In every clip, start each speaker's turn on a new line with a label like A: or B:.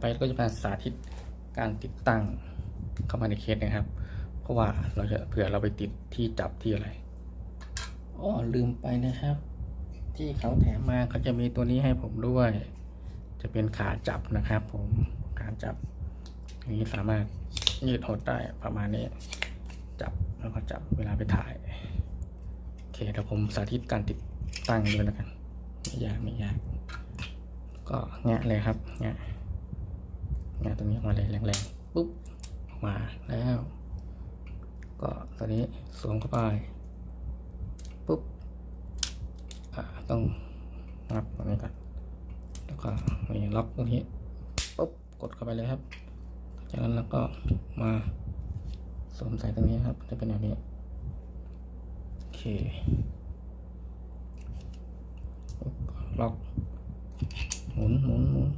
A: ไปก็จะเป็นสาธิตการติดตั้งเข้ามาในเคสนะครับ เพราะว่าเราจะเผื่อเราไปติดที่จับที่อะไรอ๋อลืมไปนะครับ ที่เขาแถมมาเขาจะมีตัวนี้ให้ผมด้วย จะเป็นขาจับนะครับ ผมขาจับอันนี้สามารถยืดหดได้ประมาณนี้ จับแล้วก็จับเวลาไปถ่ายโอเคเดี๋ยวผมสาธิตการติดตั้งด้วยแล้วกันไม่ยากไม่ยาก ก็แงะเลยครับแงะ แงะตรงนี้ออกมาเลยแรงๆปุ๊บออกมาแล้ว ก็ตัวนี้สวมเข้าไปปุ๊บต้องงับตรงนี้ก่อนแล้วก็มีล็อกตรงนี้ปุ๊บกดเข้าไปเลยครับ จากนั้นแล้วก็มาสวมใส่ตรงนี้ครับจะเป็นแบบนี้โอเคล็อกหมุนหมุนหมุน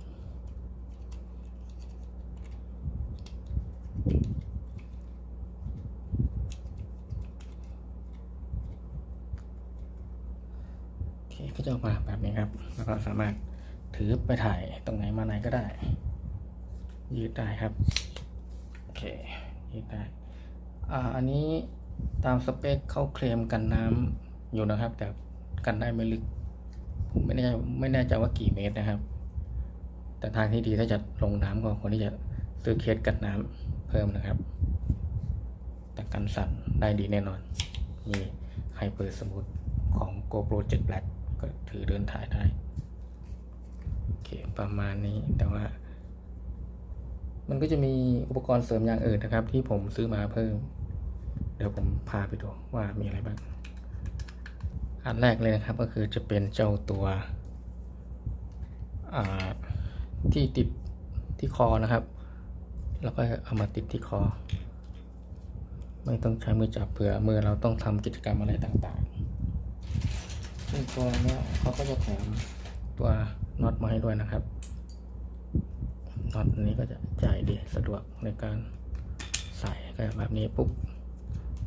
A: โอเค ก็จะออกมาแบบนี้ครับแล้วก็สามารถถือไปถ่ายตรงไหนมาไหนก็ได้ ยืดได้ครับโอเคยืดได้อ่าอันนี้ตามสเปคเขาเคลมกันน้ำอยู่นะครับ แต่กันได้ไม่ลึกผมไม่แน่ใจไม่แน่ใจว่ากี่เมตรนะครับ แต่ทางที่ดีถ้าจะลงน้ำก็ควรที่จะซื้อเคสกันน้ำเพิ่มนะครับ แต่กันสั่นได้ดีแน่นอน มีไฮเปอร์สมูทของ GoPro 7 Black ก็ถือเดินถ่ายได้โอเคประมาณนี้แต่ว่า มันก็จะมีอุปกรณ์เสริมอย่างอื่นนะครับ ที่ผมซื้อมาเพิ่ม เดี๋ยวผมพาไปดูว่ามีอะไรบ้าง อันแรกเลยนะครับก็คือจะเป็นเจ้าตัวที่ติดที่คอนะครับ แล้วก็เอามาติดที่คอ ไม่ต้องใช้มือจับเผื่อมือเราต้องทำกิจกรรมอะไรต่างๆ ซึ่งตัวนี้เขาก็จะแถมตัวน็อตมาให้ด้วยนะครับน็อตอันนี้ก็จะใหญ่ดีสะดวกในการใส่ก็แบบนี้ปุ๊บ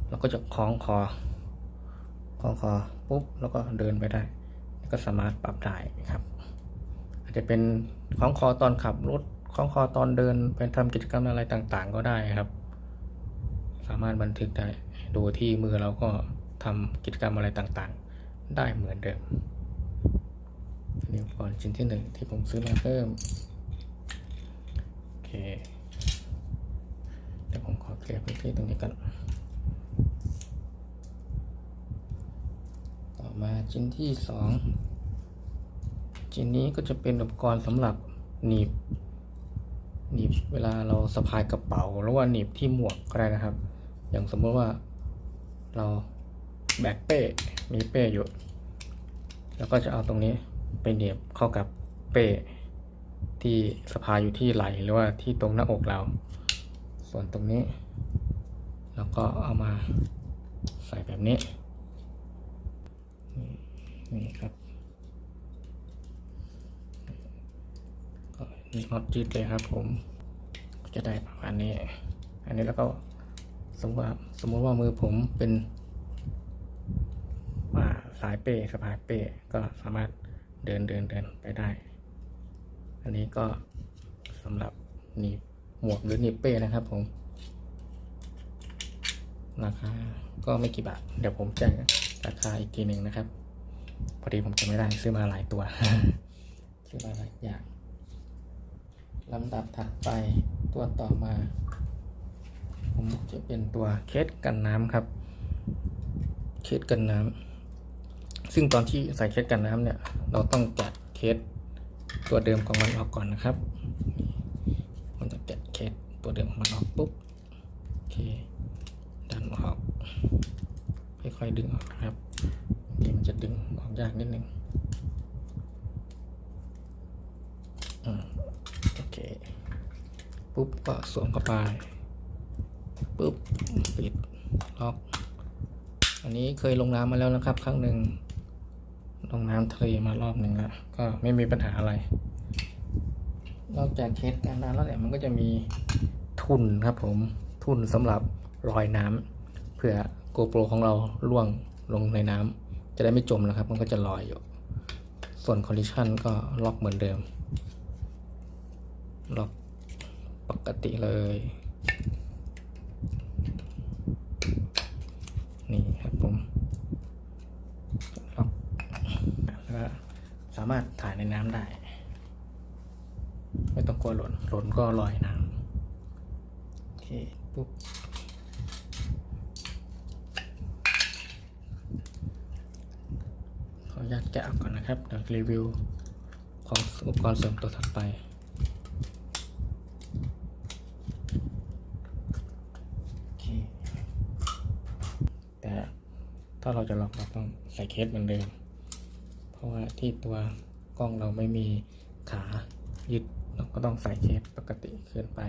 A: เราก็จะคล้องคอคล้องคอปุ๊บแล้วก็เดินไปได้ ก็สามารถปรับได้ครับ อาจจะเป็นคล้องคอตอนขับรถคล้องคอตอนเดินไปทำกิจกรรมอะไรต่างๆ ก็ได้ครับ สามารถบันทึกได้ดูที่มือเราก็ทำกิจกรรมอะไรต่างๆ ได้เหมือนเดิมอันนี้อุปกรณ์ชิ้นที่หนึ่งที่ผมซื้อมาเพิ่ม โอเค เดี๋ยวผมขอเคลียร์พื้นที่ตรงนี้ก่อน ต่อมาชิ้นที่สองชิ้นนี้ก็จะเป็นอุปกรณ์สำหรับหนีบหนีบเวลาเราสะพายกระเป๋าหรือว่าหนีบที่หมวกก็ได้นะครับ อย่างสมมติว่าเรา แบกเป้ มีเป้อยู่ แล้วก็จะเอาตรงนี้ไปเหนียบเข้ากับเป้ที่สะพายอยู่ที่ไหลหรือว่าที่ตรงหน้าอกเรา ส่วนตรงนี้เราก็เอามาใส่แบบนี้ นี่ครับก็นี่น็อตยืดเลยครับผม จะได้ประมาณนี้ อันนี้แล้วก็สมมติว่าสมมติว่ามือผมเป็น สายเป้สะพายเป้ก็สามารถเดินเดินเดินไปได้ อันนี้ก็สำหรับหนีบหมวกหรือหนีบเป้นะครับผมราคาก็ไม่กี่บาท เดี๋ยวผมแจ้งราคาอีกทีหนึ่งนะครับ พอดีผมจะไม่ได้ซื้อมาหลายตัว ซื้อมาหลายอย่างลำดับถัดไปตัวต่อมา ผมจะเป็นตัวเคสกันน้ำครับ เคสกันน้ำ ซึ่งตอนที่ใส่เคสกันน้ำเนี่ย เราต้องแกะเคสตัวเดิมของมันออกก่อนนะครับ มันจะแกะเคสตัวเดิมของมันออกปุ๊บโอเคดันออกค่อยๆดึงออกนะครับบางทีมันจะดึงออกยากนิดนึงอโอเค ปุ๊บก็สวมเข้าไป ปุ๊บ ปิด ล็อก อันนี้เคยลงน้ำมาแล้วนะครับ ครั้งหนึ่ง ลงน้ำทะเลมารอบหนึ่งแล้ว ก็ไม่มีปัญหาอะไร นอกจากเคสการน้ำแล้วเนี่ยมันก็จะมีทุนครับผมทุนสำหรับลอยน้ำเผื่อ GoPro ของเราล่วงลงในน้ำจะได้ไม่จมนะครับ มันก็จะลอยอยู่ ส่วน Condition ก็ล็อกเหมือนเดิม ล็อกปกติเลย นี่ครับผมล็อกแล้วก็สามารถถ่ายในน้ำได้ ไม่ต้องกลัวหล่น หล่นก็ลอยน้ำโอเคปุ๊บขออนุญาตแกะออกก่อนนะครับเดี๋ยวรีวิวของอุปกรณ์เสริมตัวถัดไปแต่ถ้าเราจะลอกเราต้องใส่เคสเหมือนเดิม ราะว่าที่ตัวกล้องเราไม่มีขายึดเราก็ต้องใส่เคสปกติขึ้นไป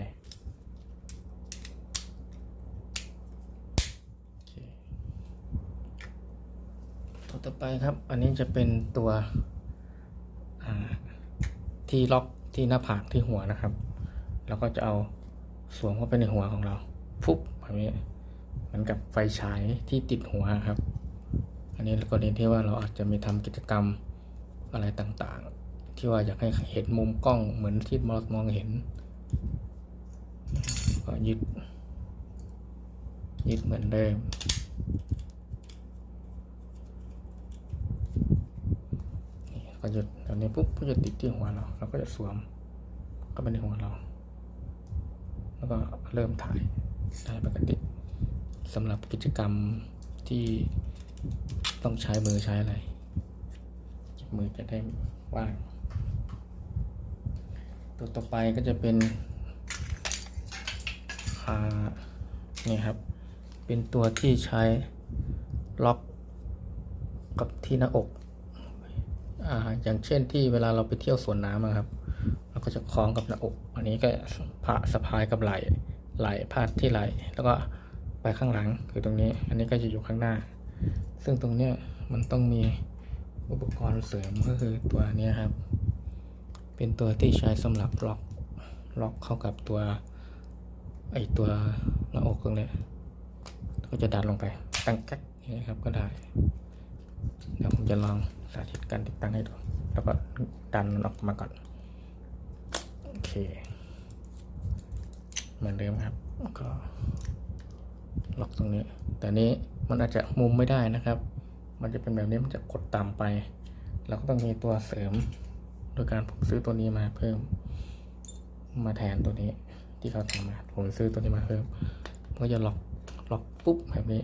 A: ตัวต่อไปครับ อันนี้จะเป็นตัวที่ล็อกที่หน้าผากที่หัวนะครับ เราก็จะเอาสวมเข้าไปในหัวของเราฟุบแบบนี้เหมือนกับไฟฉายที่ติดหัวครับ อันนี้กรณีที่ว่าเราอาจจะมีทำกิจกรรม อะไรต่างๆ ที่ว่าอยากให้เห็นมุมกล้องเหมือนที่มองมองเห็นก็ยึดยึดเหมือนเดิมก็ยึดตอนนี้ปุ๊บก็จะติดที่หัวเราเราก็จะสวมเข้าไปในหัวเรา แล้วก็เริ่มถ่ายได้ปกติสำหรับกิจกรรมที่ต้องใช้มือใช้อะไร มือจะได้ว่าง ตัวต่อไปก็จะเป็นนี่ครับ เป็นตัวที่ใช้ล็อกกับที่หน้าอกอ่าอย่างเช่นที่เวลาเราไปเที่ยวสวนน้ำอะครับ เราก็จะคล้องกับหน้าอก อันนี้ก็พาสะพายกับไหล่ไหล่พาดที่ไหล่แล้วก็ไปข้างหลังคือตรงนี้ อันนี้ก็จะอยู่ข้างหน้า ซึ่งตรงเนี้ยมันต้องมี อุปกรณ์เสริมก็คือตัวนี้ครับ เป็นตัวที่ใช้สำหรับล็อกล็อกเข้ากับตัวไอตัวหน้าอกตรงเนี้ก็จะดันลงไปตั้งแก๊กนี้ครับก็ได้ เดี๋ยวผมจะลองสาธิตการติดตั้งให้ดู แล้วก็ดันมันออกมาก่อน โอเค เหมือนเดิมครับ ก็ล็อกตรงนี้ แต่นี้มันอาจจะมุมไม่ได้นะครับ มันจะเป็นแบบนี้มันจะกดต่ำไป เราก็ต้องมีตัวเสริม โดยการผมซื้อตัวนี้มาเพิ่ม มาแทนตัวนี้ที่เขาทำมาผมซื้อตัวนี้มาเพิ่มก็จะล็อกล็อกปุ๊บแบบนี้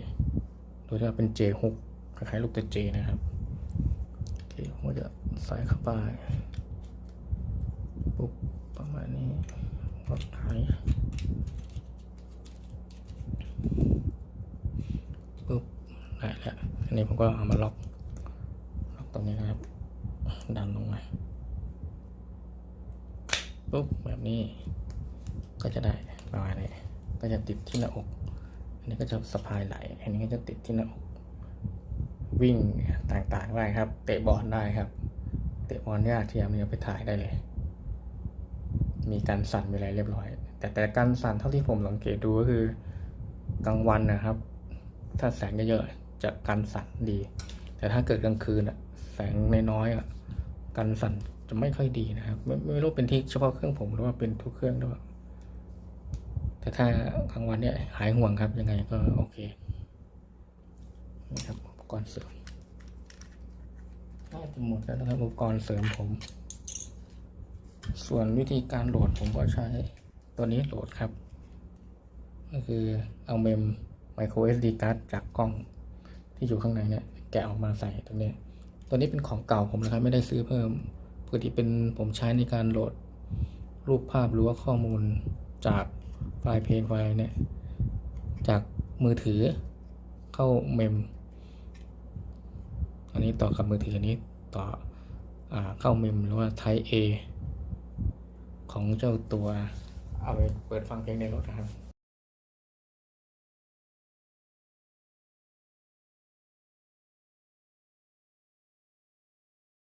A: โดยที่ว่าเป็นเจฮุกคล้ายๆลูกตะเจนะครับโอเคผมจะใส่เข้าไปปุ๊บประมาณนี้ก็ไายปุ๊บได้แล้ว อันนี้ผมก็เอามาล็อกล็อกตรงนี้นะครับ ดันลงมาปุ๊บแบบนี้ ก็จะได้ประมาณนี้ก็จะติดที่หน้าอก อันนี้ก็จะสะพายไหล อันนี้ก็จะติดที่หน้าอก วิ่งต่างๆได้ครับ เตะบอลได้ครับ เตะบอลญาติเทียมเนี่ยไปถ่ายได้เลย มีการสั่นมีอะไรเรียบร้อย แต่แต่การสั่นเท่าที่ผมสังเกตดูก็คือกลางวันนะครับ ถ้าแสงเยอะ จะกันสั่นดี แต่ถ้าเกิดกลางคืนอะแสงน้อยๆอะกันสั่นจะไม่ค่อยดีนะครับ ไม่ไม่รู้เป็นที่เฉพาะเครื่องผมหรือว่าเป็นทุกเครื่องด้วยแต่ถ้ากลางวันเนี่ยหายห่วงครับยังไงก็โอเคนี่ครับอุปกรณ์เสริมน่าจะหมดแล้วนะครับอุปกรณ์เสริมผม ส่วนวิธีการโหลดผมก็ใช้ตัวนี้โหลดครับ ก็คือเอาเมม micro SD card จากกล้อง ที่อยู่ข้างในเนี่ยแกะออกมาใส่ตรงนี้ ตัวนี้เป็นของเก่าผมนะครับไม่ได้ซื้อเพิ่มปกติเป็นผมใช้ในการโหลดรูปภาพหรือว่าข้อมูลจากไฟล์เพลงไฟล์เนี่ยจากมือถือเข้าเมม อันนี้ต่อกับมือถืออันนี้ต่ออเข้าเมมหรือว่า Type A ของเจ้าตัวเอาไปเปิดฟังเพลงในรถนะครับ